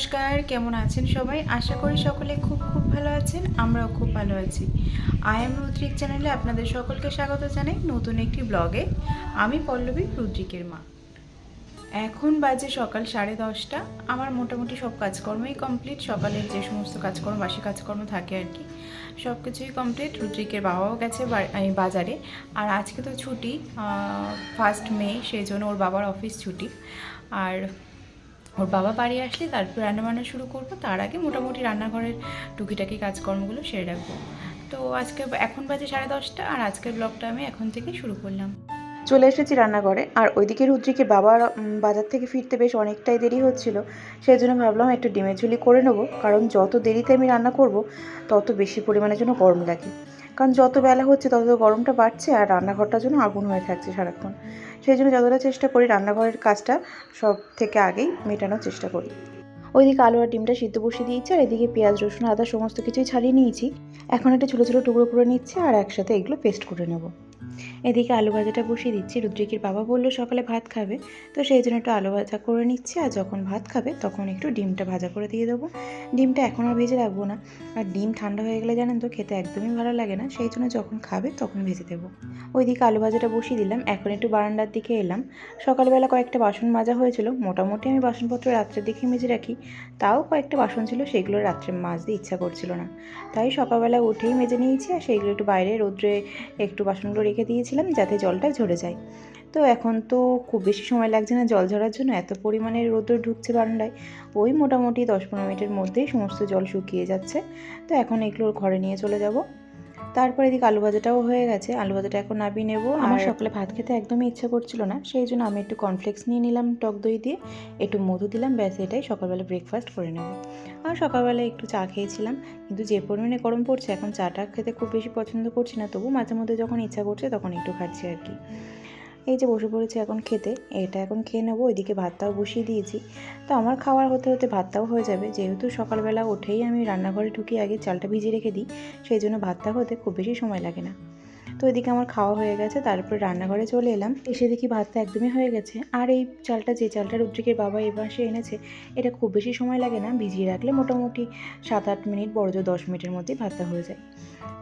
নমস্কার, কেমন আছেন সবাই? আশা করি সকলে খুব খুব ভালো আছেন, আমরাও খুব ভালো আছি। আই এম রুদ্রিক চ্যানেলে আপনাদের সকলকে স্বাগত জানাই নতুন একটি ব্লগে আমি পল্লবী, রুদ্রিকের মা। এখন বাজে সকাল সাড়ে দশটা। আমার মোটামুটি সব কাজকর্মই কমপ্লিট সকালের যে সমস্ত কাজকর্ম, বাসি কাজকর্ম থাকে আর কি সব কিছুই কমপ্লিট রুদ্রিকের বাবাও গেছে বাজারে। আর আজকে তো ছুটি ফার্স্ট মে, সেই জন্য ওর বাবার অফিস ছুটি। আর ওর বাবা বাড়ি আসলে তারপর রান্নাবান্না শুরু করব। তার আগে মোটামুটি রান্নাঘরের টুকিটাকি কাজকর্মগুলো সেরে রাখব। তো আজকে এখন বাজে সাড়ে দশটা আর আজকের ব্লগটা আমি এখন থেকে শুরু করলাম। চলে এসেছি রান্নাঘরে। আর ওইদিকে রুদ্রিকের বাবার বাজার থেকে ফিরতে বেশ অনেকটাই দেরি হচ্ছিল। সেই জন্য ভাবলাম একটু ডিমের ঝুলি করে নেব। কারণ যত দেরিতে আমি রান্না করব, তত বেশি পরিমাণে যেন গরম লাগে। কারণ যত বেলা হচ্ছে তত গরমটা বাড়ছে আর রান্নাঘরটা যেন আগুন হয়ে থাকছে সারাক্ষণ। সেই জন্য যতটা চেষ্টা করি রান্নাঘরের কাজটা সব থেকে আগেই মেটানোর চেষ্টা করি। ওইদিকে আলু আর ডিমটা সিদ্ধ বসিয়ে দিয়েছি আর এদিকে পেঁয়াজ, রসুন, আদা সমস্ত কিছুই ছাড়িয়ে নিয়েছি। এখন একটা ছোটো ছোটো টুকরো করে নিচ্ছি আর একসাথে এগুলো পেস্ট করে নেব। এদিকে আলু ভাজাটা বসিয়ে দিচ্ছি। রুদ্রিকের বাবা বলল, সকালে ভাত খাবে। তো সেই জন্য একটু আলু ভাজা করে নিচ্ছি। আর যখন ভাত খাবে, তখন একটু ডিমটা ভাজা করে দিয়ে দেবো। ডিমটা এখন আর ভেজে রাখব না। আর ডিম ঠান্ডা হয়ে গেলে জানেন তো, খেতে একদমই ভালো লাগে না। সেই জন্য যখন খাবে, তখন ভেজে দেবো। ওইদিকে আলু ভাজাটা বসিয়ে দিলাম। এখন একটু বারান্দার দিকে এলাম। সকালবেলা কয়েকটা বাসন মাজা হয়েছিল। মোটামুটি আমি বাসনপত্র রাত্রের দিকে মেজে রাখি। তাও কয়েকটা বাসন ছিল, সেগুলো রাত্রে মাজতে ইচ্ছা করছিল না। তাই সকালবেলা উঠেই মেজে নিয়েছি। আর সেইগুলো একটু বাইরে, রোদ্রে একটু বাসনগুলো রেখে দিয়েছিলাম যাতে জলটা ঝরে যায়। তো এখন তো খুব বেশি সময় লাগছে না জল ঝরার জন্য, এত পরিমাণে রোদ্র ঢুকছে বারান্দায়। ওই মোটামুটি দশ পনেরো মিনিটের মধ্যেই সমস্ত জল শুকিয়ে যাচ্ছে। তো এখন এগুলো ঘরে নিয়ে চলে যাব। তারপরে এদিকে আলু ভাজাটাও হয়ে গেছে। আলু ভাজাটা এখন আমি নেব। আমার সকালে ভাত খেতে একদমই ইচ্ছা করছিল না সেই জন্য আমি একটু কর্নফ্লেক্স নিয়ে নিলাম টক দই দিয়ে একটু মধু দিলাম ব্যাস এটাই সকালবেলা ব্রেকফাস্ট করে নেব। আর সকালবেলা একটু চা খেয়েছিলাম কিন্তু যে পরিমাণে গরম পড়ছে এখন চাটা খেতে খুব বেশি পছন্দ করছি না তবু মাঝে মধ্যে যখন ইচ্ছা করছে তখন একটু খাচ্ছি আর কি। এই যে বসে পড়েছি এখন খেতে, এটা এখন খেয়ে নেব, ওইদিকে ভাতটাও বসিয়ে দিয়েছি। তো আমার খাওয়ার হতে হতে ভাতটাও হয়ে যাবে, যেহেতু সকালবেলা উঠেই আমি রান্নাঘরে ঢুকি, আগে চালটা ভিজিয়ে রেখে দিই, সেই জন্য ভাতটা হতে খুব বেশি সময় লাগে না। তো এদিকে আমার খাওয়া হয়ে গেছে, তারপর রান্নাঘরে চলে এলাম। এসে দেখি ভাতটা একদমই হয়ে গেছে। আর এই চালটা, যে চালটা রুদ্রিকের বাবা এবার সে এনেছে, এটা খুব বেশি সময় লাগে না, ভিজিয়ে রাখলে মোটামুটি সাত আট মিনিট বড় জোর দশ মিনিটের মধ্যেই ভাতটা হয়ে যায়।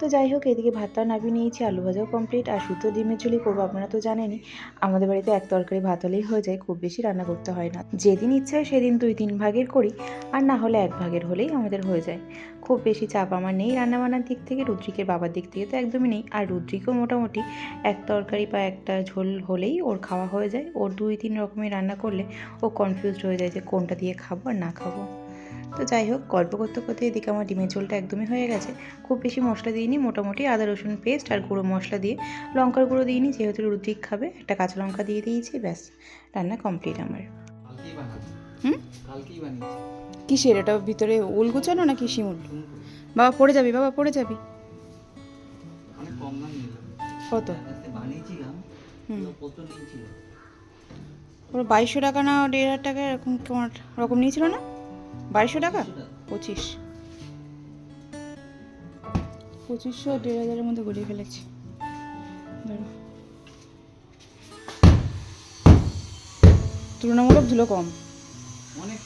তো যাই হোক, এদিকে ভাতটা নামিয়ে নিয়েছি, আলু ভাজাও কমপ্লিট আর সুতো ডিমের ঝুলি করব, আপনারা তো জানেনই। আমাদের বাড়িতে এক তরকারি ভাত হলেই হয়ে যায়, খুব বেশি রান্না করতে হয় না। যেদিন ইচ্ছা হয় সেদিন দুই তিন ভাগের করি, আর না হলে এক ভাগের হলেই আমাদের হয়ে যায়। খুব বেশি চাপ আমার নেই রান্নাবান্নার দিক থেকে, রুদ্রিকের বাবার দিক থেকে তো একদমই নেই, আর রুদ্রিকও মোটামুটি এক তরকারি বা একটা ঝোল হলেই ওর খাওয়া হয়ে যায়। ওর দুই তিন রকমের রান্না করলে ও কনফিউজড হয়ে যায় যে কোনটা দিয়ে খাব আর না খাব। তো যাই হোক গল্প করতে করতে এদিকে আমার ডিমের ঝোলটা একদমই হয়ে গেছে। খুব বেশি মশলা দিইনি মোটামুটি আদা রসুন পেস্ট আর গুঁড়ো মশলা দিয়ে লঙ্কার গুঁড়ো দিইনি যেহেতু রুদ্রিক খাবে একটা কাঁচা লঙ্কা দিয়ে দিয়েছি ব্যাস রান্না কমপ্লিট আমার। হুম? কিসের এটা ভিতরে উল গুছানো নাকি শিমুল? বাবা পড়ে যাবি বাবা পড়ে যাবি? অনেক কম দাম নিল কত? বানিয়েছিলাম কত নিয়েছিল ওর বাইশশো টাকা না দেড় হাজার টাকা এরকম কেমন রকম নিয়েছিল না? বাইশশো টাকা? পঁচিশ। পঁচিশশো দেড় হাজারের মধ্যে গড়িয়ে ফেলেছি। তুলনামূলক ধুলো কম। অনেক।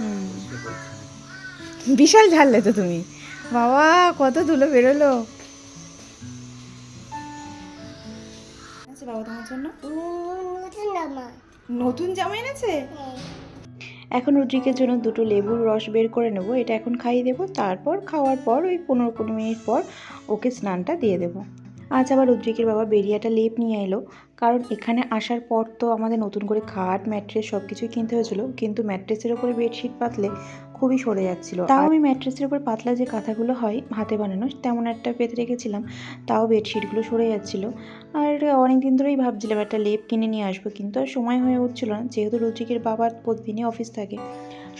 হুম। বিশাল ঝাড়লে তো তুমি। বাবা কত ধুলো বেরোলো। বাবা তোমার জন্য? নতুন জামা। এনেছে? এখন রুদ্রিকের জন্য দুটো লেবুর রস বের করে নেব এটা এখন খাইয়ে দেবো তারপর খাওয়ার পর ওই পনেরো কুড়ি মিনিট পর ওকে স্নানটা দিয়ে দেবো। আজ আবার রুদ্রিকের বাবা বেরিয়াটা লেপ নিয়ে এলো কারণ এখানে আসার পর তো আমাদের নতুন করে খাট ম্যাট্রেস সব কিছুই কিনতে হয়েছিল কিন্তু ম্যাট্রেসের ওপরে বেডশিট পাতলে খুবই সরে যাচ্ছিল। তাও আমি ম্যাট্রেসের উপর পাতলা যে কাঁথাগুলো হয়, হাতে বানানো, তেমন একটা পেতে রেখেছিলাম, তাও বেডশিটগুলো সরে যাচ্ছিল। আর অনেক দিন ধরেই ভাবছিলাম, একটা লেপ কিনে নিয়ে আসব, কিন্তু আর সময় হয়ে উঠছিল না, যেহেতু রুদ্রিকের বাবার প্রতিদিনই অফিস থাকে,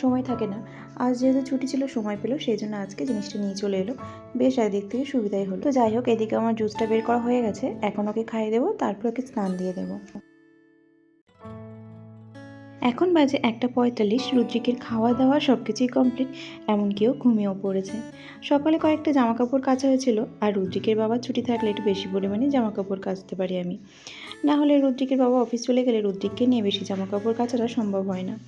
সময় থাকে না। আজ যেহেতু ছুটি ছিল, সময় পেল সেই জন্য আজকে জিনিসটা নিয়ে চলে এলো। বেশ একদিক থেকে সুবিধাই হলো। তো যাই হোক, এদিকে আমার জুসটা বের করা হয়ে গেছে, এখন ওকে খাইয়ে দেবো, তারপর ওকে স্নান দিয়ে দেবো। এখন বাজে একটা পঁয়তাল্লিশ, রুদ্রিকের খাওয়া দাওয়া সব কিছুই কমপ্লিট এমনকিও ঘুমিয়েও পড়েছে। সকালে কয়েকটা জামা কাপড় কাচা হয়েছিল, আর রুদ্রিকের বাবার ছুটি থাকলে একটু বেশি পরিমাণে জামা কাপড় কাচতে পারি আমি। না হলে রুদ্রিকের বাবা অফিস চলে গেলে রুদ্রিককে নিয়ে বেশি জামা কাপড় কাচাটা সম্ভব হয় না।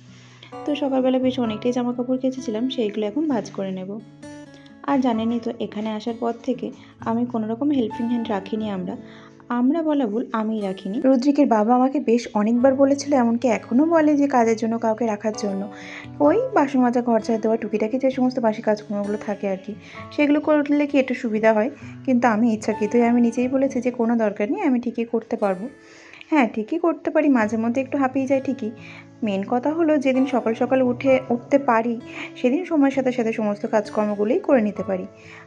তো সকালবেলা বেশ অনেকটাই জামা কাপড় কেচেছিলাম, সেইগুলো এখন ভাজ করে নেব। আর জানেনই তো, এখানে আসার পর থেকে আমি কোনো রকম হেল্পিং হ্যান্ড রাখিনি আমরা। আমরা বলা ভুল আমি রাখিনি। রুদ্রিকের বাবা আমাকে বেশ অনেকবার বলেছিল, এমনকি এখনও বলে যে কাজের জন্য কাউকে রাখার জন্য। ওই বাসন মাজা ঘর ছাড়া দেওয়া, টুকিটাকি যে সমস্ত বাসি কাজকর্মগুলো থাকে আর কি, সেগুলো করলে কি একটু সুবিধা হয়? কিন্তু আমি ইচ্ছাকৃতই, আমি নিজেই বলেছি যে কোনো দরকার নেই, আমি ঠিকই করতে পারব। হ্যাঁ ঠিকই করতে পারি মাঝে মধ্যে একটু হাঁপিয়ে যায় ঠিকই মেন কথা হলো যেদিন সকাল সকাল উঠে, উঠতে পারি, সেদিন সময়ের সাথে সাথে সমস্ত কাজকর্মগুলোই করে নিতে পারি।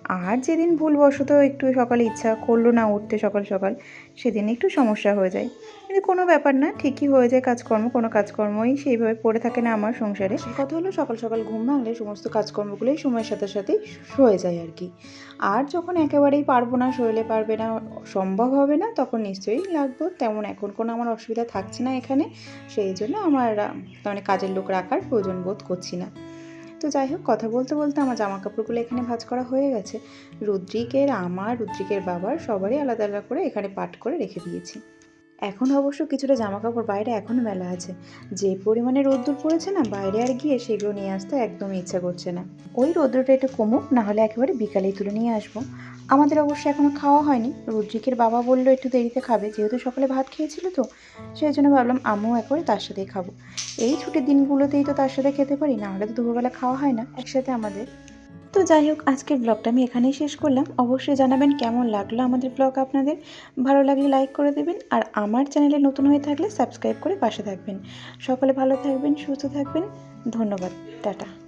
আর যেদিন ভুলবশত একটু সকালে ইচ্ছা করল না উঠতে সকাল সকাল, সেদিন একটু সমস্যা হয়ে যায়। কিন্তু কোনো ব্যাপার না, ঠিকই হয়ে যায় কাজকর্ম, কোনো কাজকর্মই সেইভাবে পড়ে থাকে না আমার সংসারে। কথা হলো সকাল সকাল ঘুম ভাঙলে সমস্ত কাজকর্মগুলোই সময়ের সাথে সাথেই হয়ে যায় আর কি। আর যখন একেবারেই পারব না, শরীরে পারবে না, সম্ভব হবে না, তখন নিশ্চয়ই লাগবো। তেমন এখন কোনো আমার অসুবিধা থাকছে না এখানে, সেই জন্য আমার আহ, মানে কাজের লোক রাখার প্রয়োজন বোধ করছি না। তো যাই হোক কথা বলতে বলতে আমার জামা কাপড়গুলো এখানে ভাঁজ করা হয়ে গেছে। রুদ্রিকের আমার রুদ্রিকের বাবার সবারই আলাদা আলাদা করে এখানে পাট করে রেখে দিয়েছি। এখন অবশ্য কিছুটা জামা কাপড় বাইরে এখনও মেলা আছে। যে পরিমাণে রোদ্দুর পড়েছে না বাইরে আর গিয়ে সেগুলো নিয়ে আসতে একদমই ইচ্ছা করছে না। ওই রোদ্দুরটা একটু কমুক নাহলে একেবারে বিকালেই তুলে নিয়ে আসব। আমাদের অবশ্য এখনও খাওয়া হয়নি। রুদ্রিকের বাবা বলল, একটু দেরিতে খাবে। যেহেতু সকালে ভাত খেয়েছিল তো, সেই জন্য ভাবলাম আমিও একবারে তার সাথেই খাব। এই ছুটির দিনগুলোতেই তো তার সাথে খেতে পারি, না হলে তো দুপুরবেলা খাওয়া হয় না, একসাথে আমাদের। তো যাই হোক, আজকের ব্লগটা আমি এখানেই শেষ করলাম। অবশ্যই জানাবেন কেমন লাগল আমাদের ব্লগ আপনাদের। ভালো লাগলে লাইক করে দেবেন আর আমার চ্যানেলে নতুন হয়ে থাকলে সাবস্ক্রাইব করে পাশে থাকবেন। সকলে ভালো থাকবেন, সুস্থ থাকবেন। ধন্যবাদ। টাটা।